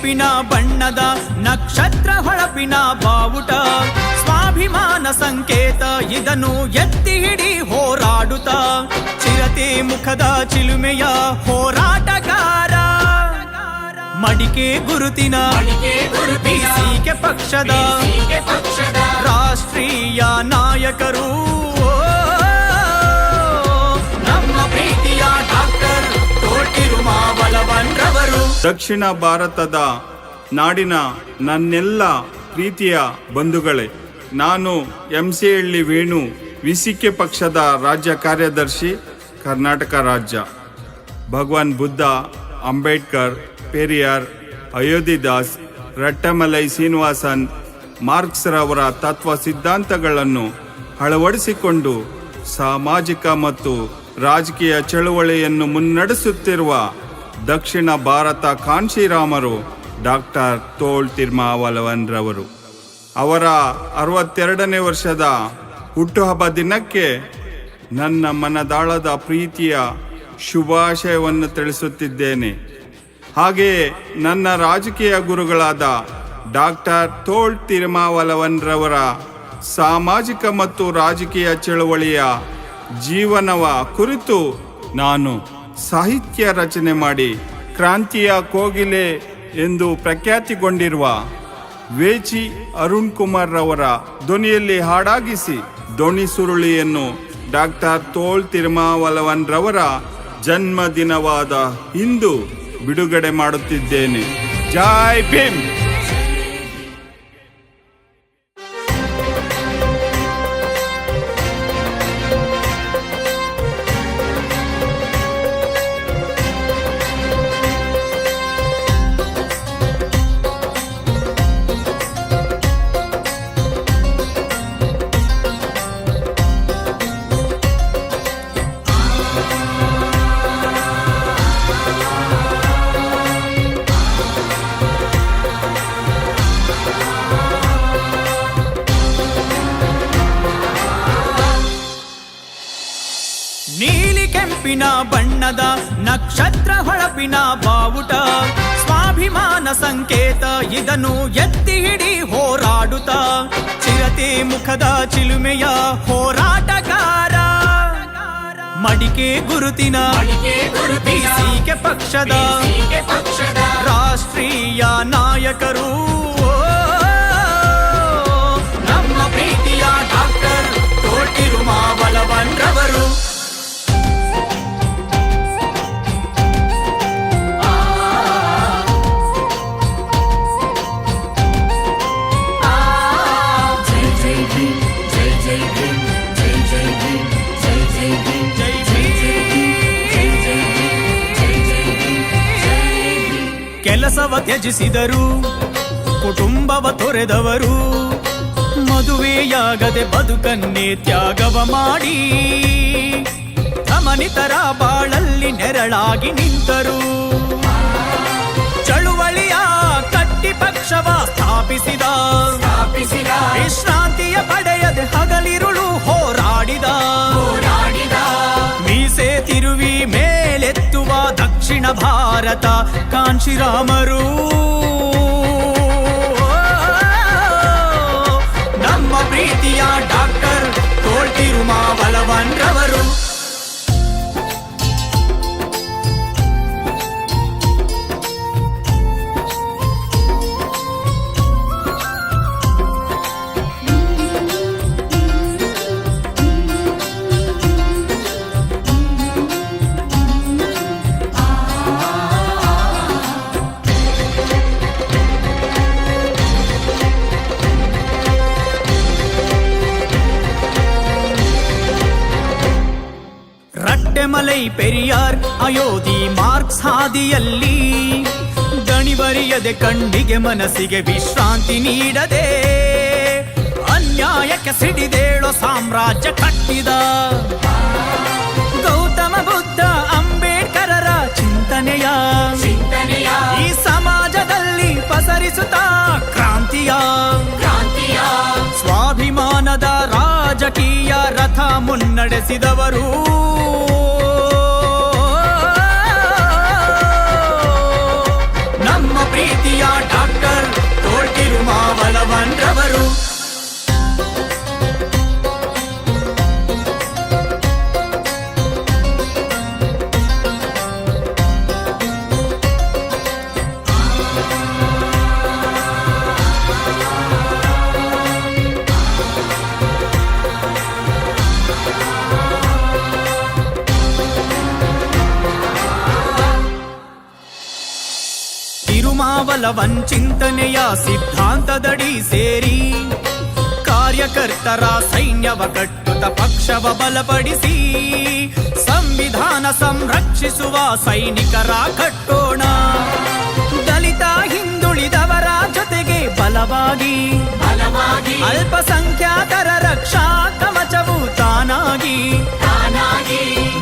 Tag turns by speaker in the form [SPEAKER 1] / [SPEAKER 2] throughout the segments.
[SPEAKER 1] ಕೆಂಪಿನ ಬಣ್ಣದ ನಕ್ಷತ್ರ ಹೊಳಪಿನ ಬಾವುಟ. ಸ್ವಾಭಿಮಾನ ಸಂಕೇತ ಇದನ್ನು ಎತ್ತಿ ಹಿಡಿ ಹೋರಾಡುತ್ತ ಚಿರತೆ ಮುಖದ ಚಿಲುಮೆಯ ಹೋರಾಟಗಾರ. ಮಡಿಕೆ ಗುರುತಿನ ಬಿಸಿಕೆ ಪಕ್ಷದ ರಾಷ್ಟ್ರೀಯ ನಾಯಕರು.
[SPEAKER 2] ದಕ್ಷಿಣ ಭಾರತದ ನಾಡಿನ ನನ್ನೆಲ್ಲ ಪ್ರೀತಿಯ ಬಂಧುಗಳೇ, ನಾನು ಎಂ ಸಿ ಹಳ್ಳಿ ವೇಣು, ವಿಸಿಕೆ ಪಕ್ಷದ ರಾಜ್ಯ ಕಾರ್ಯದರ್ಶಿ, ಕರ್ನಾಟಕ ರಾಜ್ಯ. ಭಗವಾನ್ ಬುದ್ಧ, ಅಂಬೇಡ್ಕರ್, ಪೆರಿಯಾರ್ ಅಯೋಧ್ಯದಾಸ್ ರಟ್ಟಮಲೈ ಶ್ರೀನಿವಾಸನ್ ಮಾರ್ಕ್ಸ್ ರವರ ತತ್ವ ಸಿದ್ಧಾಂತಗಳನ್ನು ಅಳವಡಿಸಿಕೊಂಡು ಸಾಮಾಜಿಕ ಮತ್ತು ರಾಜಕೀಯ ಚಳುವಳಿಯನ್ನು ಮುನ್ನಡೆಸುತ್ತಿರುವ ದಕ್ಷಿಣ ಭಾರತ ಕಾಂಶಿರಾಮರು ಡಾಕ್ಟರ್ ತೋಳ್ ತಿರ್ಮಾವಲವನ್ ರವರು ಅವರ ಅರವತ್ತೆರಡನೇ ವರ್ಷದ ಹುಟ್ಟುಹಬ್ಬ ದಿನಕ್ಕೆ ನನ್ನ ಮನದಾಳದ ಪ್ರೀತಿಯ ಶುಭಾಶಯವನ್ನು ತಿಳಿಸುತ್ತಿದ್ದೇನೆ. ಹಾಗೆಯೇ ನನ್ನ ರಾಜಕೀಯ ಗುರುಗಳಾದ ಡಾಕ್ಟರ್ ತೋಳ್ ತಿರುಮಾವಲವನ್ ರವರ ಸಾಮಾಜಿಕ ಮತ್ತು ರಾಜಕೀಯ ಚಳವಳಿಯ ಜೀವನವ ಕುರಿತು ನಾನು ಸಾಹಿತ್ಯ ರಚನೆ ಮಾಡಿ ಕ್ರಾಂತಿಯ ಕೋಗಿಲೆ ಎಂದು ಪ್ರಖ್ಯಾತಿಗೊಂಡಿರುವ ವೇಚಿ ಅರುಣ್ ಕುಮಾರ್ ರವರ ಧ್ವನಿಯಲ್ಲಿ ಹಾಡಾಗಿಸಿ ಧ್ವನಿ ಸುರುಳಿಯನ್ನು ಡಾಕ್ಟರ್ ತೋಳ್ ತಿರುಮಾವಲವನ್ ರವರ ಜನ್ಮದಿನವಾದ ಇಂದು ಬಿಡುಗಡೆ ಮಾಡುತ್ತಿದ್ದೇನೆ. ಜೈ ಭೀಮ್!
[SPEAKER 1] ಕೆಂಪಿನ ಬಣ್ಣದ ನಕ್ಷತ್ರ ಹೊಳಪಿನ ಬಾವುಟ. ಸ್ವಾಭಿಮಾನ ಸಂಕೇತ ಇದನ್ನು ಎತ್ತಿ ಹಿಡಿ ಹೋರಾಡುತ್ತ ಚಿರತೆ ಮುಖದ ಚಿಲುಮೆಯ ಹೋರಾಟಗಾರ. ಮಡಿಕೆ ಗುರುತಿನ ಬಿಸಿಕೆ ಪಕ್ಷದ ರಾಷ್ಟ್ರೀಯ ನಾಯಕರು. ಕೆಲಸವ ತ್ಯಜಿಸಿದರು ಕುಟುಂಬವ ತೊರೆದವರು ಮದುವೆಯಾಗದೆ ಬದುಕನ್ನೇ ತ್ಯಾಗವ ಮಾಡಿ. ತಮನಿತರ ಬಾಳಲ್ಲಿ ನೆರಳಾಗಿ ನಿಂತರು. ಚಳುವಳಿಯ ಕಟ್ಟಿ ಪಕ್ಷವ ಸ್ಥಾಪಿಸಿದ. ವಿಶ್ರಾಂತಿಯ ಪಡೆಯದೆ ಹಗಲಿರುಳು ಹೋರಾಡಿದ ಭಾರತ ಕಾಂಶಿರಾಮರು ನಮ್ಮ ಪ್ರೀತಿಯ ಡಾಕ್ಟರ್ ತೋಳ್ತಿರುಮಾವಲವನ್ರವರು ರಟ್ಟೆಮಲೈ ಪೆರಿಯಾರ್, ಅಯೋಧಿ ಮಾರ್ಕ್ಸ್ ಹಾದಿಯಲ್ಲಿ. ದಣಿವರಿಯದೆ ಕಣ್ಣಿಗೆ ಮನಸ್ಸಿಗೆ ವಿಶ್ರಾಂತಿ ನೀಡದೆ, ಅನ್ಯಾಯಕ್ಕೆ ಸಿಡಿದೇಳೋ ಸಾಮ್ರಾಜ್ಯ ಕಟ್ಟಿದ. ಗೌತಮ ಬುದ್ಧ, ಅಂಬೇಡ್ಕರರ ಚಿಂತನೆಯ. ಈ ಸಮಾಜದಲ್ಲಿ ಪಸರಿಸುತ್ತಾ ಕ್ರಾಂತಿಯ. ಸ್ವಾಭಿಮಾನದ ರಾಜಕೀಯ ರಥ ಮುನ್ನಡೆಸಿದವರು. You. ತಿರುಮಾವಲವನ್ ಚಿಂತನೆಯ ಸಿದ್ಧಾಂತದಡಿ ಸೇರಿ ಕಾರ್ಯಕರ್ತರ ಸೈನ್ಯವ ಕಟ್ಟುತ ಪಕ್ಷವ ಬಲಪಡಿಸಿ ಸಂವಿಧಾನ ಸಂರಕ್ಷಿಸುವ ಸೈನಿಕರ ಕಟ್ಟೋಣ. ದಲಿತ ಹಿಂದುಳಿದವರ ಜೊತೆಗೆ ಬಲವಾಗಿ
[SPEAKER 3] ಬಲವಾಗಿ
[SPEAKER 1] ಅಲ್ಪಸಂಖ್ಯಾತರ ರಕ್ಷಾ ಕವಚವು ತಾನಾಗಿ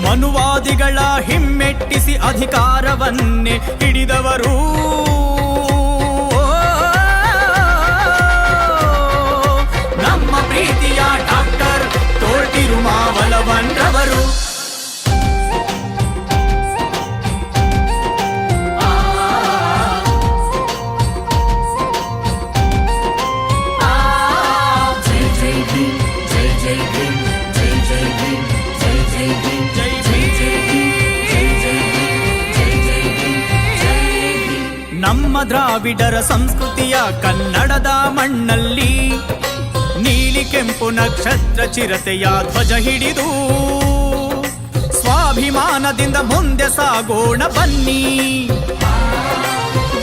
[SPEAKER 1] ಮನುವಾದಿಗಳ ಹಿಮ್ಮೆಟ್ಟಿಸಿ ಅಧಿಕಾರವನ್ನೇ ಹಿಡಿದವರು. ನಮ್ಮ ದ್ರಾವಿಡರ ಸಂಸ್ಕೃತಿಯ ಕನ್ನಡದ ಮಣ್ಣಲ್ಲಿ ನೀಲಿ ಕೆಂಪು ನಕ್ಷತ್ರ ಚಿರತೆಯ ಧ್ವಜ ಹಿಡಿದು ಸ್ವಾಭಿಮಾನದಿಂದ ಮುಂದೆ ಸಾಗೋಣ ಬನ್ನಿ.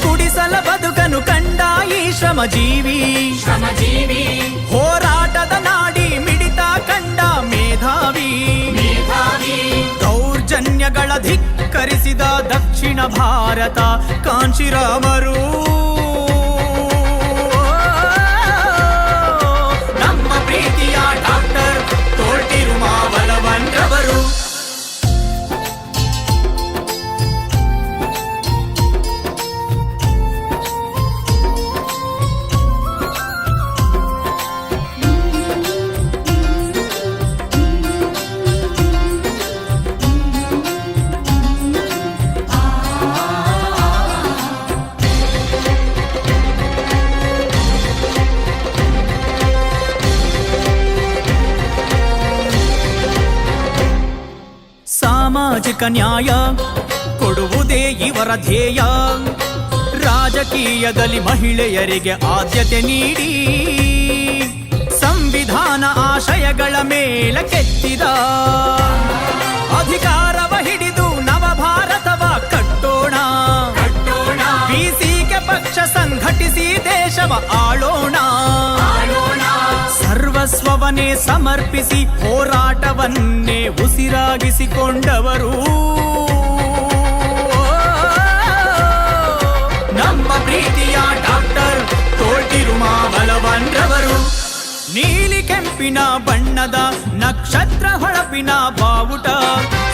[SPEAKER 1] ಕುಡಿಸಲ ಬದುಕನು ಕಂಡ ಈ ಶ್ರಮಜೀವಿ
[SPEAKER 3] ಶ್ರಮಜೀವಿ
[SPEAKER 1] ಹೋರಾಟದ ನಾಡಿ ಮಿಡಿತ ಕಂಡ ಮೇಧಾವಿ
[SPEAKER 3] ಮೇಧಾವಿ
[SPEAKER 1] ದೌರ್ಜನ್ಯಗಳ ಧಿಕ್ಕರಿಸಿದ ದಕ್ಷಿಣ ಭಾರತ ಕಾಂಶಿರಾಮರು ಸಾಮಾಜಿಕ ನ್ಯಾಯ ಕೊಡುವುದೇ ಇವರ ಧ್ಯೇಯ. ರಾಜಕೀಯದಲ್ಲಿ ಮಹಿಳೆಯರಿಗೆ ಆದ್ಯತೆ ನೀಡಿ. ಸಂವಿಧಾನ ಆಶಯಗಳ ಮೇಲೆ ಕೆತ್ತಿದ. ಅಧಿಕಾರವ ಹಿಡಿದು ನವಭಾರತವ ಕಟ್ಟೋಣ.
[SPEAKER 3] ಕಟ್ಟೋಣ.
[SPEAKER 1] ಬಿಸಿಗೆ ಪಕ್ಷ ಸಂಘಟಿಸಿ ದೇಶವ ಆಳೋಣ. ಸರ್ವಸ್ವವನ್ನೇ ಸಮರ್ಪಿಸಿ ಹೋರಾಟವನ್ನೇ ಉಸಿರಾಗಿಸಿಕೊಂಡವರು. ನಮ್ಮ ಪ್ರೀತಿಯ ಡಾಕ್ಟರ್ ತೋಳ್ತಿರುಮಾವಲವನ್ರವರು ನೀಲಿ ಕೆಂಪಿನ ಬಣ್ಣದ ನಕ್ಷತ್ರ ಹೊಳಪಿನ ಬಾವುಟ,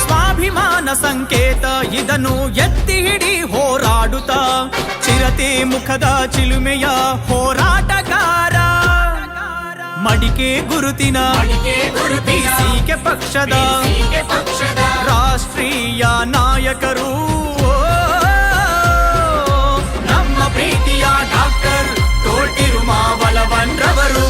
[SPEAKER 1] ಸ್ವಾಭಿಮಾನ ಸಂಕೇತ ಇದನ್ನು ಎತ್ತಿ ಹಿಡಿ ಹೋರಾಡುತ್ತ, ಚಿರತೆ ಮುಖದ ಚಿಲುಮೆಯ ಹೋರಾಟಗಾರ ಮಡಿಕೆ ಗುರುತಿನ
[SPEAKER 3] ಸೀಕೆ ಪಕ್ಷದ
[SPEAKER 1] ರಾಷ್ಟ್ರೀಯ ನಾಯಕರು
[SPEAKER 3] ನಮ್ಮ ಪ್ರೀತಿಯ
[SPEAKER 1] ಡಾಕ್ಟರ್ ತೋಟಿರು ಮಾವಲವನ್ರವರು